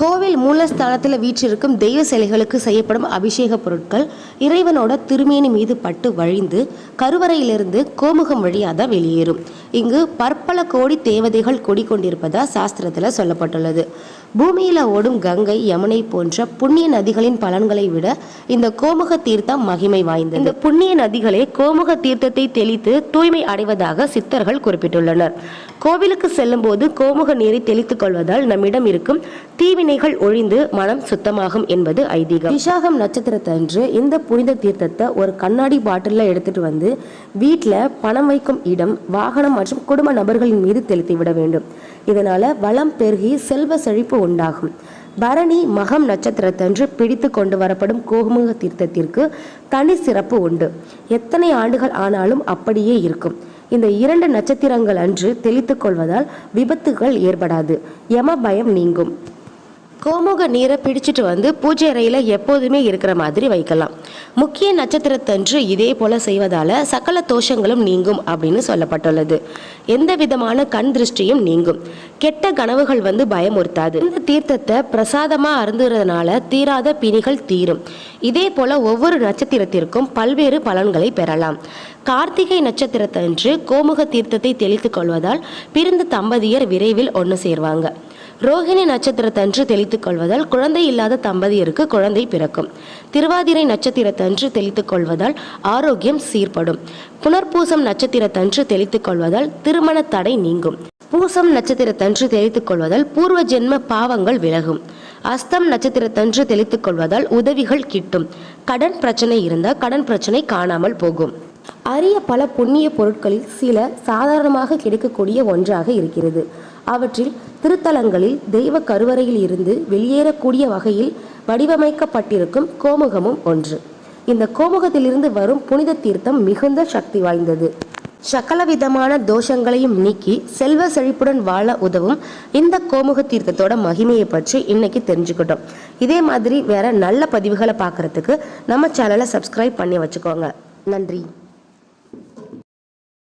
கோவில் மூலஸ்தானத்தில் வீற்றிருக்கும் தெய்வ சிலைகளுக்கு செய்யப்படும் அபிஷேக பொருட்கள் இறைவனோட திருமேனி மீது பட்டு வழிந்து கருவறையிலிருந்து கோமுகம் வழியாக தான் வெளியேறும். இங்கு பற்பல கோடி தேவதைகள் கொடிக்கொண்டிருப்பதா சாஸ்திரத்தில் சொல்லப்பட்டுள்ளது. பூமியில் ஓடும் கங்கை யமுனை போன்ற புண்ணிய நதிகளின் பலன்களை விட இந்த கோமுக தீர்த்தம் மகிமை வாய்ந்தது. இந்த புண்ணிய நதிகளே கோமுக தீர்த்தத்தை தெளித்து தூய்மை அடைவதாக சித்தர்கள் குறிப்பிட்டுள்ளனர். கோவிலுக்கு செல்லும் போது கோமுக நீரை தெளித்துக் கொள்வதால் நம்மிடம் இருக்கும் தீவினைகள் ஒழிந்து மனம் சுத்தமாகும் என்பது ஐதீகம். விசாகம் நட்சத்திரத்தன்று இந்த புனித தீர்த்தத்தை ஒரு கண்ணாடி பாட்டிலில் எடுத்துட்டு வந்து வீட்டில் பணம் வைக்கும் இடம் வாகனம் மற்றும் குடும்ப நபர்களின் மீது தெளித்து விட வேண்டும். இதனால வளம் பெருகி செல்வ செழிப்பு உண்டாகும். பரணி மகம் நட்சத்திரத்தன்று பிடித்து கொண்டு வரப்படும் கோமுக தீர்த்தத்திற்கு தனி சிறப்பு உண்டு. எத்தனை ஆண்டுகள் ஆனாலும் அப்படியே இருக்கும். இந்த இரண்டு நட்சத்திரங்கள் அன்று தெளித்துக் கொள்வதால் விபத்துகள் ஏற்படாது. யம பயம் நீங்கும். கோமுக நீரை பிடிச்சிட்டு வந்து பூஜை அறையில் எப்போதுமே இருக்கிற மாதிரி வைக்கலாம். முக்கிய நட்சத்திரத்தன்று இதே போல செய்வதால சகல தோஷங்களும் நீங்கும் அப்படின்னு சொல்லப்பட்டுள்ளது. எந்த விதமான கண் திருஷ்டியும் நீங்கும். கெட்ட கனவுகள் வந்து பயமுறுத்தாது. இந்த தீர்த்தத்தை பிரசாதமா அருந்துறதுனால தீராத பிணிகள் தீரும். இதே போல ஒவ்வொரு நட்சத்திரத்திற்கும் பல்வேறு பலன்களை பெறலாம். கார்த்திகை நட்சத்திரத்தன்று கோமுக தீர்த்தத்தை தெளித்துக் கொள்வதால் பிறந்த தம்பதியர் விரைவில் ஒன்று சேர்வாங்க. ரோஹிணி நட்சத்திரத்தன்று தெளித்துக் கொள்வதால் குழந்தை இல்லாத தம்பதியருக்கு குழந்தை பிறக்கும். திருவாதிரை நட்சத்திரத்தன்று தெளித்துக் கொள்வதால் ஆரோக்கியம் சீர்படும். புனர்பூசம் நட்சத்திரத்தன்று தெளித்துக் கொள்வதால் திருமண தடை நீங்கும். பூசம் நட்சத்திரத்தன்று தெளித்துக் கொள்வதால் பூர்வ ஜென்ம பாவங்கள் விலகும். அஸ்தம் நட்சத்திரத்தன்று தெளித்துக் கொள்வதால் உதவிகள் கிட்டும். கடன் பிரச்சனை இருந்தால் கடன் பிரச்சனை காணாமல் போகும். அரிய பல புண்ணிய பொருட்களில் சில சாதாரணமாக கிடைக்கக்கூடிய ஒன்றாக இருக்கிறது. அவற்றில் திருத்தலங்களில் தெய்வ கருவறையில் இருந்து வெளியேறக்கூடிய வகையில் வடிவமைக்கப்பட்டிருக்கும் கோமுகமும் ஒன்று. இந்த கோமுகத்திலிருந்து வரும் புனித தீர்த்தம் மிகுந்த சக்தி வாய்ந்தது. சகல விதமான தோஷங்களையும் நீக்கி செல்வ செழிப்புடன் வாழ உதவும் இந்த கோமுக தீர்த்தத்தோட மகிமையை பற்றி இன்னைக்கு தெரிஞ்சுக்கிட்டோம். இதே மாதிரி வேற நல்ல பதிவுகளை பார்க்கறதுக்கு நம்ம சேனலை சப்ஸ்கிரைப் பண்ணி வச்சுக்கோங்க. நன்றி.